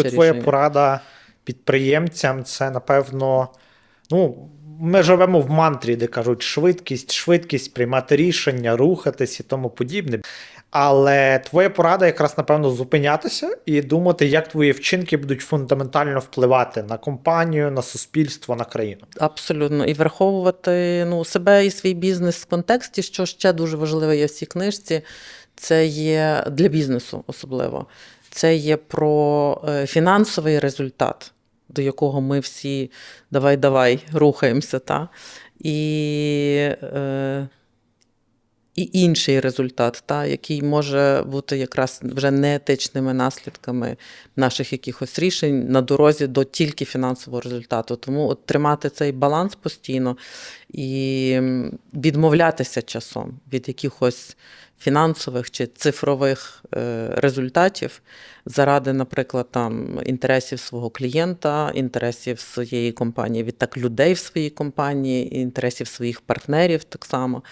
краще твоя рішення. порада підприємцям це, напевно, ну. Ми живемо в мантрі, де кажуть швидкість, швидкість, приймати рішення, рухатись і тому подібне. Але твоя порада якраз, напевно, зупинятися і думати, як твої вчинки будуть фундаментально впливати на компанію, на суспільство, на країну. Абсолютно. І враховувати ну, себе і свій бізнес в контексті, що ще дуже важливо є в цій книжці, це є для бізнесу особливо. Це є про е, фінансовий результат, до якого ми всі давай-давай рухаємося. Та? І, е, і інший результат, та? який може бути якраз вже неетичними наслідками наших якихось рішень на дорозі до тільки фінансового результату. Тому от тримати цей баланс постійно і відмовлятися часом від якихось фінансових чи цифрових е, результатів заради, наприклад, там інтересів свого клієнта, інтересів своєї компанії, відтак людей в своїй компанії, інтересів своїх партнерів так само.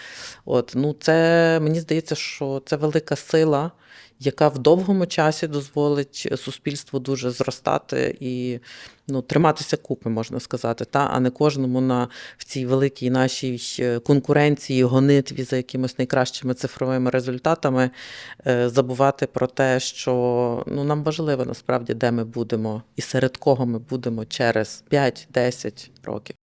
От, ну, це мені здається, що це велика сила, яка в довгому часі дозволить суспільству дуже зростати і ну, триматися купи, можна сказати, та? а не кожному на в цій великій нашій е, конкуренції, гонитві за якимись найкращими цифровими результатами е, забувати про те, що ну, нам важливо насправді, де ми будемо і серед кого ми будемо через 5-10 років.